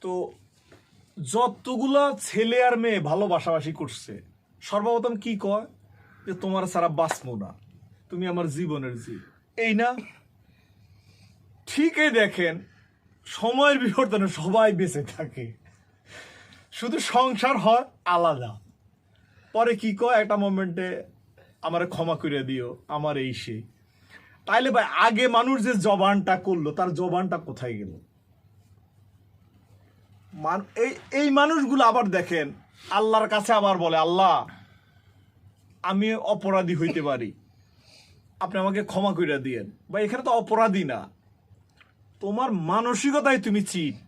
তো যতগুলা ছেলে আর মেয়ে ভালো ভালোবাসাবাসি করছে, সর্বপ্রথম কি কয়? যে তোমার সারা বাঁচবো না। তুমি আমার জীবনের জীব এই না? ঠিকই দেখেন, সময়ের বিবর্তনে সবাই বেঁচে থাকে। শুধু সংসার হয় আলাদা। পরে কি কয়? একটা মোমেন্টে আমার ক্ষমা করে দিও আমার এই সেই। তাইলে ভাই, আগে মানুষ যে জবানটা করল, তার জবানটা কোথায় গেল? এই এই মানুষগুলো আবার দেখেন, আল্লাহর কাছে আবার বলে, আল্লাহ, আমি অপরাধী হইতে পারি। আপনি আমাকে ক্ষমা করে দিয়েন। বা এখানে তো অপরাধী না। তোমার মানসিকতায় তুমি চিট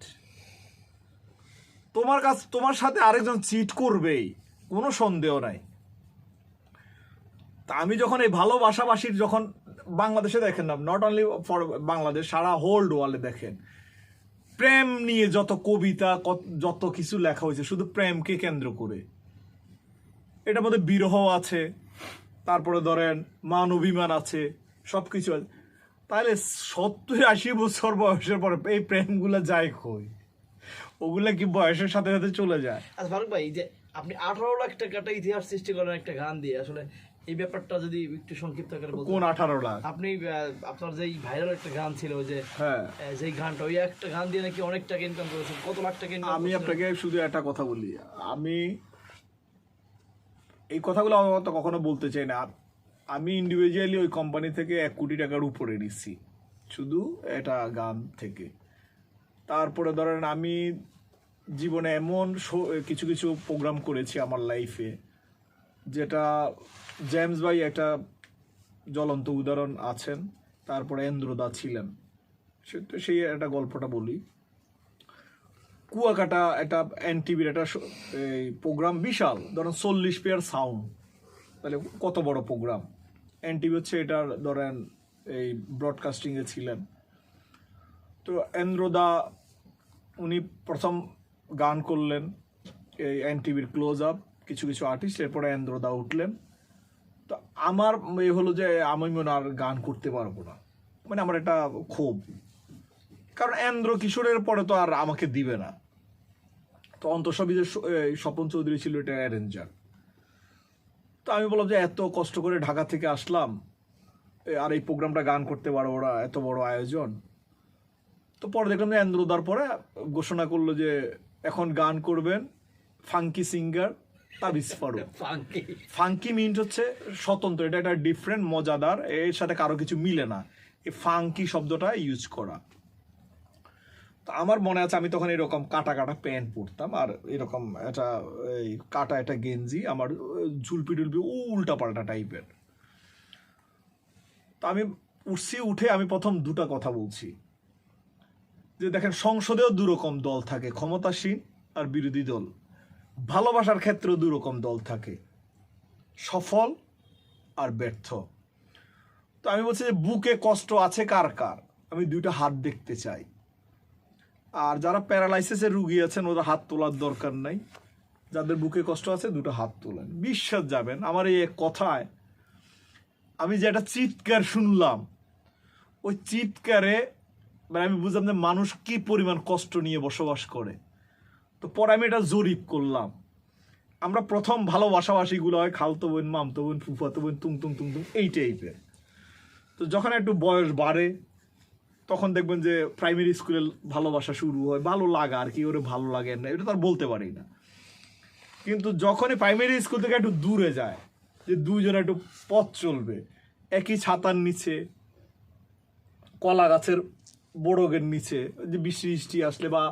তোমার কাছ তোমার সাথে আরেকজন চিট করবেই, কোনো সন্দেহ নাই। তা আমি যখন এই ভালোবাসাবাসীর যখন বাংলাদেশে দেখেন না নট অনলি ফর বাংলাদেশ, সারা হোল্ড ওয়ার্ল্ডে দেখেন প্রেম নিয়ে যত কবিতা যত কিছু লেখা হয়েছে, শুধু প্রেমকে কেন্দ্র করে। এটার মধ্যে বিরহ আছে, তারপরে ধরেন মান অভিমান আছে সব কিছু আছে। তাহলে সত্তর আশি বছর বয়সের পরে এই প্রেমগুলো যায় কই? ওগুলা কি বয়সের সাথে সাথে চলে যায়? আচ্ছা ফারুক ভাই যে আপনি আঠারো লাখ টাকাটা ইতিহাস সৃষ্টি করেন একটা গান দিয়ে আসলে এই ব্যাপারটা যদি একটু সংক্ষিপ্ত আকারে বলতেন কোন আঠারো লাখ? আপনি আপনার যেই ভাইরাল একটা গান ছিল ওই যে হ্যাঁ। যেই গানটা ওই একটা গান দিয়ে নাকি অনেক টাকা ইনকাম করেছেন কত লাখ টাকা ইনকাম আমি আপনাকে শুধু একটা কথা বলি। আমি এই কথাগুলো আমার তো কখনো বলতে চাই না। আমি ইন্ডিভিজুয়ালি ওই কোম্পানি থেকে এক কোটি টাকার উপরে নিচ্ছি শুধু এটা গান থেকে। তারপরে ধরেন আমি জীবনে এমন কিছু কিছু প্রোগ্রাম করেছি আমার লাইফে যেটা জেমস ভাই একটা জ্বলন্ত উদাহরণ আছেন, তারপরে এন্দ্রদা ছিলেন। সে- তো সেই একটা গল্পটা বলি। কুয়াকাটা একটা এনটিভির একটা এই প্রোগ্রাম বিশাল, ধরেন চল্লিশ পেয়ার সাউন্ড। তাহলে কত বড় প্রোগ্রাম? এনটিভি হচ্ছে এটার, ধরেন এই ব্রডকাস্টিংয়ে ছিলেন। তো এন্দ্রদা, উনি প্রথম গান করলেন এই এনটিভির ক্লোজ আপ। কিছু কিছু আর্টিস্ট এরপরে এন্দ্রদা উঠলেন। তো আমার এ হলো যে, আমি মনে আর গান করতে পারব না। মানে আমার একটা ক্ষোভ। কারণ এন্দ্র কিশোরের পরে তো আর আমাকে দিবে না। তো অন্তঃসবিদের স্বপন চৌধুরী ছিল, এটা অ্যারেঞ্জার তো আমি বললাম যে, এত কষ্ট করে ঢাকা থেকে আসলাম। আর এই প্রোগ্রামটা গান করতে পারো ওরা এত বড় আয়োজন। তো পরে দেখলাম যে এন্দ্রদার পরে ঘোষণা করল যে, এখন গান করবেন ফাঙ্কি সিঙ্গার। তাবিজ ফারুক ফাঙ্কি। ফাঙ্কি মিন্ট হচ্ছে স্বতন্ত্র এটা একটা ডিফারেন্ট মজাদার এর সাথে কারও কিছু মিলে না। এই ফাঙ্কি শব্দটা ইউজ করা। তো আমার মনে আছে আমি তখন এরকম কাটা কাটা প্যান্ট পরতাম আর এরকম একটা এই কাটা একটা গেঞ্জি আমার ঝুলপি টুলপি উল্টা পাল্টা টাইপের তো আমি উঠছি উঠে আমি প্রথম দুটা কথা বলছি। যে দেখেন সংসদেও দুরকম দল থাকে ক্ষমতাসীন আর বিরোধী দল। ভালোবাসার ক্ষেত্রেও দুরকম দল থাকে। সফল আর ব্যর্থ। তো আমি বলছি যে বুকে কষ্ট আছে কার কার? আমি দুইটা হাত দেখতে চাই। আর যারা প্যারালাইসিসের রুগী আছেন ওরা হাত তোলার দরকার নাই। যাদের বুকে কষ্ট আছে, দুটো হাত তোলেন। বিশ্বাস যাবেন, আমার এই কথায় আমি যে একটা চিৎকার শুনলাম, ওই চিৎকারে মানে আমি বুঝলাম যে মানুষ কি পরিমাণ কষ্ট নিয়ে বসবাস করে। তো পরে আমি এটা জরিপ করলাম। আমরা প্রথম ভালোবাসাবাসিগুলো হয়, খালতো বোন, মামতো বোন, ফুফাতো বোন তুং তুং তুং তুং এই টাইপের তো যখন একটু বয়স বাড়ে, তখন দেখবেন যে প্রাইমারি স্কুলে ভালোবাসা শুরু হয়, ভালো লাগা আর কি, ওরে ভালো লাগে না, এটা তো আর বলতে পারি না। কিন্তু যখনই প্রাইমারি স্কুল থেকে একটু দূরে যায়, যে দুইজনে একটু পথ চলবে, একই ছাতার নিচে, কলা গাছের বড়গের নিচে, যে বৃষ্টি বৃষ্টি আসলে বা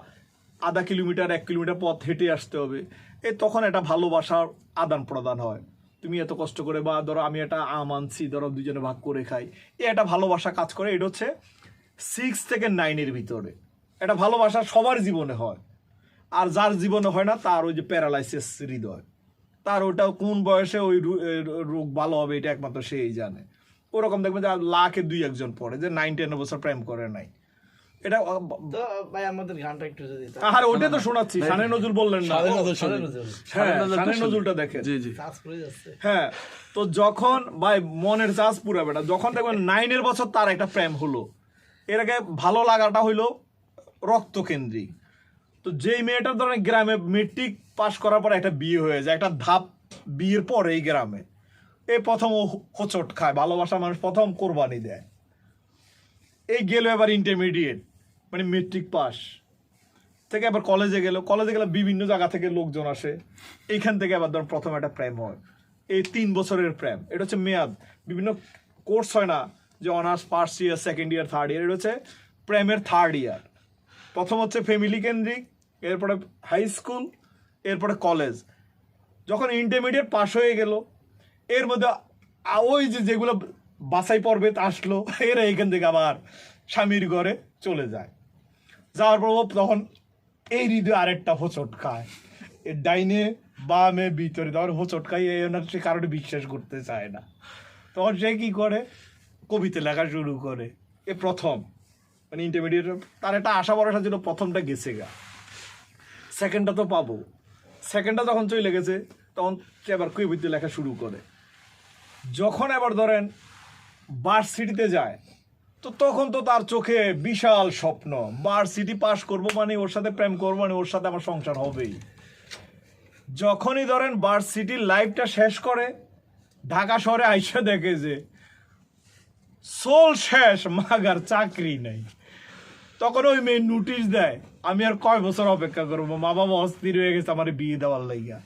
আধা কিলোমিটার, এক কিলোমিটার পথ হেঁটে আসতে হবে। এ তখন একটা ভালোবাসার আদান প্রদান হয়। তুমি এত কষ্ট করে বা ধরো আমি একটা আম আনছি, ধরো দুজনে ভাগ করে খাই। এ একটা ভালোবাসা কাজ করে, এটা হচ্ছে সিক্স থেকে নাইনের ভিতরে। এটা ভালোবাসা সবার জীবনে হয়। আর যার জীবনে হয় না, তার ওই যে প্যারালাইসিস হৃদয়। তার ওটা কোন বয়সে ওই রোগ ভালো হবে, এটা একমাত্র সেই জানে। ওরকম দেখবেন যে লাখে দুই একজন পড়ে, যে নাইন টেন বছর প্রেম করে নাই। এটা ভাই আমাদের গানটা একটু যদি আর ওটা তো শোনাচ্ছি। শানে নজরুল বললেন না। নজরুল হ্যাঁ নজরুলটা দেখেন। জি জি। হ্যাঁ তো যখন ভাই মনের চাষ পুরাবে না যখন দেখবেন নাইনের বছর তার একটা প্রেম হলো। এর আগে ভালো লাগাটা হইল রক্তকেন্দ্রিক তো যেই মেয়েটার ধরেন গ্রামে মেট্রিক পাশ করার পর একটা বিয়ে হয়ে যায় একটা ধাপ বিয়ের পর এই গ্রামে। এ প্রথম ও হোচট খায় ভালোবাসা মানুষ প্রথম কোরবানি দেয়। এই গেল এবার ইন্টারমিডিয়েট মানে মেট্রিক পাস থেকে আবার কলেজে গেল কলেজে গেলে বিভিন্ন জায়গা থেকে লোকজন আসে। এইখান থেকে আবার ধর প্রথম একটা প্রেম হয়। এই তিন বছরের প্রেম এটা হচ্ছে মেয়াদ। বিভিন্ন কোর্স হয় না যে honours first year second year third year এটা হচ্ছে প্রেমের থার্ড ইয়ার প্রথম হচ্ছে ফ্যামিলি কেন্দ্রিক, এরপরে হাই স্কুল এরপরে কলেজ যখন ইন্টারমিডিয়েট পাশ হয়ে গেল, এর মধ্যে ওই যে যেগুলো বাসাই পর্বে আসলো, এরা এখান থেকে আবার স্বামীর ঘরে চলে যায়। যাওয়ার পর তখন এই হৃদয় আরেকটা হোঁচট খায়। ডাইনে, বামে, ভিতরে তখন হোঁচট খায়, এই ওনার সে কারণে বিশ্বাস করতে চায় না। তখন সে কি করে? কবিতা লেখা শুরু করে। এ প্রথম মানে ইন্টারমিডিয়েট তার একটা আশা ভরসা ছিল প্রথমটা গেছে গা। সেকেন্ডটা তো পাবো। সেকেন্ডটা যখন চলে গেছে, তখন সে আবার কবিতা লেখা শুরু করে। যখন আবার ধরেন ভার্সিটিতে যায় তো তখন তো তার চোখে বিশাল স্বপ্ন। ভার্সিটি পাস করব মানে ওর সাথে প্রেম করব মানে ওর সাথে আমার সংসার হবেই। যখনই ধরেন ভার্সিটির লাইফটা শেষ করে, ঢাকা শহরে আইসা দেখে যে সোল শেষ, মাগার চাকরি নেই। তখন ওই মেয়ে নোটিশ দেয়, আমি আর কয় বছর অপেক্ষা করব? মা বাবা অস্থির হয়ে গেছে আমার বিয়ে দেওয়ার লাইগা।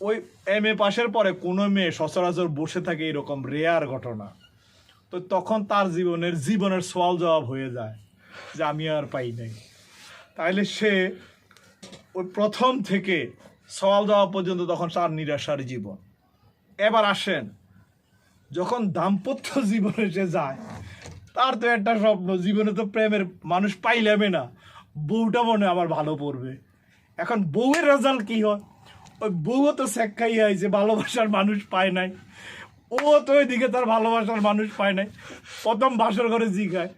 ওই এম এ পাশের পরে কোনো মেয়ে সচরাচর বসে থাকে এরকম রেয়ার ঘটনা। তো তখন তার জীবনের জীবনের সওয়াল জবাব হয়ে যায় যে আমি আর পাই নাই। তাহলে সে ওই প্রথম থেকে সওয়াল জবাব পর্যন্ত তখন তার নিরাশার জীবন। এবার আসেন, যখন দাম্পত্য জীবনে সে যায়, তার তো একটা স্বপ্ন, জীবনে তো প্রেমের মানুষ পাইলামে না। বউটা মনে হয় আবার ভালো পড়বে। এখন বউয়ের রেজাল্ট কি হয়? ওই বউও তো শেখাই যে ভালোবাসার মানুষ পায় নাই। ও তো ওইদিকে তার ভালোবাসার মানুষ পায় নাই। প্রথম বাসর ঘরে জিগায়